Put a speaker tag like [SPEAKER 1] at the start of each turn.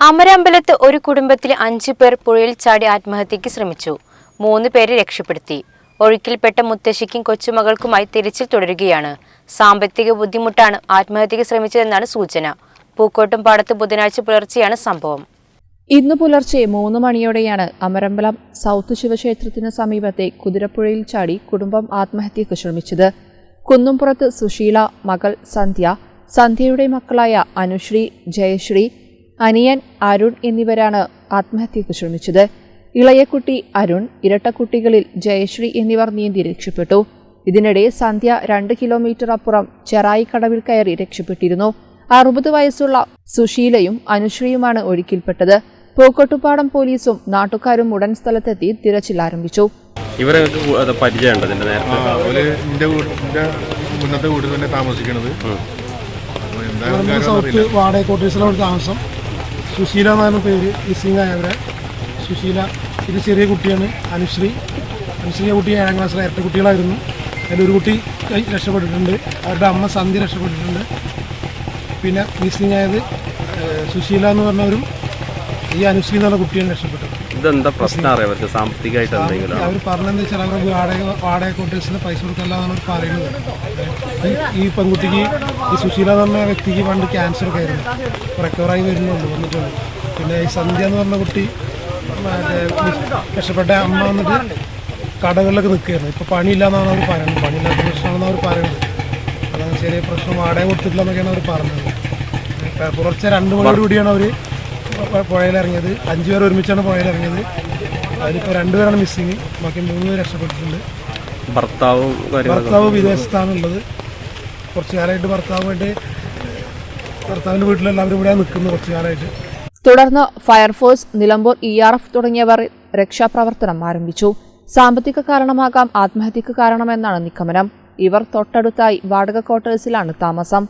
[SPEAKER 1] അമരമ്പലത്ത് ഒരു കുടുംബത്തിലെ അഞ്ചു പേർ പുഴയിൽ ചാടി ആത്മഹത്യക്ക് ശ്രമിച്ചു. മൂന്ന് പേരെ രക്ഷപ്പെടുത്തി. ഒഴുക്കിൽപ്പെട്ട മുത്തശ്ശിക്കും കൊച്ചുമകൾക്കുമായി തിരച്ചിൽ തുടരുകയാണ്. സാമ്പത്തിക ബുദ്ധിമുട്ടാണ് ആത്മഹത്യക്ക് ശ്രമിച്ചതെന്നാണ് സൂചന. പൂക്കോട്ടും പാടത്ത് ബുധനാഴ്ച പുലർച്ചെയാണ് സംഭവം.
[SPEAKER 2] ഇന്ന് പുലർച്ചെ മൂന്ന് മണിയോടെയാണ് അമരമ്പലം സൗത്ത് ശിവക്ഷേത്രത്തിന് സമീപത്തെ കുതിരപ്പുഴയിൽ ചാടി കുടുംബം ആത്മഹത്യക്ക് ശ്രമിച്ചത്. കുന്നുംപുറത്ത് സുശീല മകൾ സന്ധ്യ സന്ധ്യയുടെ മക്കളായ അനുശ്രീ ജയശ്രീ അനിയൻ അരുൺ എന്നിവരാണ് ആത്മഹത്യക്ക് ശ്രമിച്ചത്. ഇളയക്കുട്ടി അരുൺ ഇരട്ടക്കുട്ടികളിൽ ജയശ്രീ എന്നിവർ നീന്തി രക്ഷപ്പെട്ടു. ഇതിനിടെ സന്ധ്യ രണ്ട് കിലോമീറ്റർ അപ്പുറം ചെറായിക്കടവിൽ കയറി രക്ഷപ്പെട്ടിരുന്നു. അറുപത് വയസ്സുള്ള സുശീലയും അനുശ്രീയുമാണ് ഒഴുക്കിൽപ്പെട്ടത്. പൂക്കോട്ടുപാടം പോലീസും നാട്ടുകാരും ഉടൻ സ്ഥലത്തെത്തി തിരച്ചിൽ ആരംഭിച്ചു.
[SPEAKER 3] ഇവരെ പരിചയമുണ്ട് നേരത്തെ?
[SPEAKER 4] മുന്നത്തെ വീട്ടിൽ തന്നെ
[SPEAKER 5] വാടക ക്വാർട്ടേഴ്സിലാണ് താമസം. സുശീല എന്നാണ് പേര്. മിസ്സിങ് ആയവരെ സുശീല. ഇത് ചെറിയ കുട്ടിയാണ്. അനുശ്രീ. അനുശ്രീ കുട്ടി ഏഴാം ക്ലാസ്സിലെ ഇരട്ട കുട്ടികളായിരുന്നു. ഒരു കുട്ടി രക്ഷപ്പെട്ടിട്ടുണ്ട്. അവരുടെ അമ്മ സന്ധ്യ രക്ഷപ്പെട്ടിട്ടുണ്ട്. പിന്നെ മിസ്സിങ് ആയത് സുശീല എന്ന് പറഞ്ഞവരും ഈ അനുശ്രീ എന്നുള്ള കുട്ടിയാണ് രക്ഷപ്പെട്ടത്.
[SPEAKER 3] ഇതെന്താ പ്രശ്നം അറിയാം അവർക്ക് സാമ്പത്തികമായിട്ട് എന്തെങ്കിലും
[SPEAKER 5] അവർ പറഞ്ഞതെന്ന് വെച്ചാൽ അവരുടെ വാടക വാടക കോട്ടേഴ്സിന് പൈസ കൊടുക്കല്ല എന്നവർ അവർ പറയുന്നത് ഈ- പെൺകുട്ടിക്ക് ഈ സുശീല എന്ന് പറഞ്ഞ വ്യക്തിക്ക് പണ്ട് ക്യാൻസർ ഒക്കെ ആയിരുന്നു. റിക്കവറായി വരുന്നുണ്ട് വന്നിട്ടുണ്ട് പിന്നെ ഈ സന്ധ്യ എന്ന് പറഞ്ഞ കുട്ടി കഷ്ടപ്പെട്ട രക്ഷപ്പെട്ട അമ്മ വന്നിട്ട് കടകളിലൊക്കെ നിൽക്കുകയായിരുന്നു. ഇപ്പോൾ പണിയില്ല എന്നാണ് അവർ പറയുന്നത്. പണിയില്ലാത്ത പ്രശ്നമാണെന്ന് അവർ പറയുന്നത്. അതാണ് ചെറിയ പ്രശ്നം. വാടക കൊടുത്തിട്ടില്ല എന്നൊക്കെയാണ് അവർ പറഞ്ഞത് പുലർച്ചെ രണ്ട് മണിയോടുകൂടിയാണ് അവർ പുഴയിലിറങ്ങിയത്. അഞ്ചു പേർ ഒരുമിച്ചാണ് പുഴയിലിറങ്ങിയത്. അതിലിപ്പോൾ രണ്ടുപേരാണ് മിസ്സിങ് ബാക്കി മൂന്ന് പേര് രക്ഷപ്പെട്ടിട്ടുണ്ട്.
[SPEAKER 3] ഭർത്താവ്
[SPEAKER 5] ഭർത്താവ് വിദേശത്താണുള്ളത്. കുറച്ച് കാലമായിട്ട് ഭർത്താവുമായിട്ട് ഭർത്താവിന്റെ വീട്ടിലെല്ലാവരും ഇവിടെയാണ് നിൽക്കുന്നു കുറച്ച് കാലമായിട്ട്.
[SPEAKER 2] തുടർന്ന് fire force Nilambur E R F തുടങ്ങിയവർ രക്ഷാപ്രവർത്തനം ആരംഭിച്ചു. സാമ്പത്തിക കാരണമാകാം ആത്മഹത്യക്ക് കാരണമെന്നാണ് നിഗമനം. ഇവർ തൊട്ടടുത്തായി വാടക ക്വാർട്ടേഴ്സിലാണ് താമസം.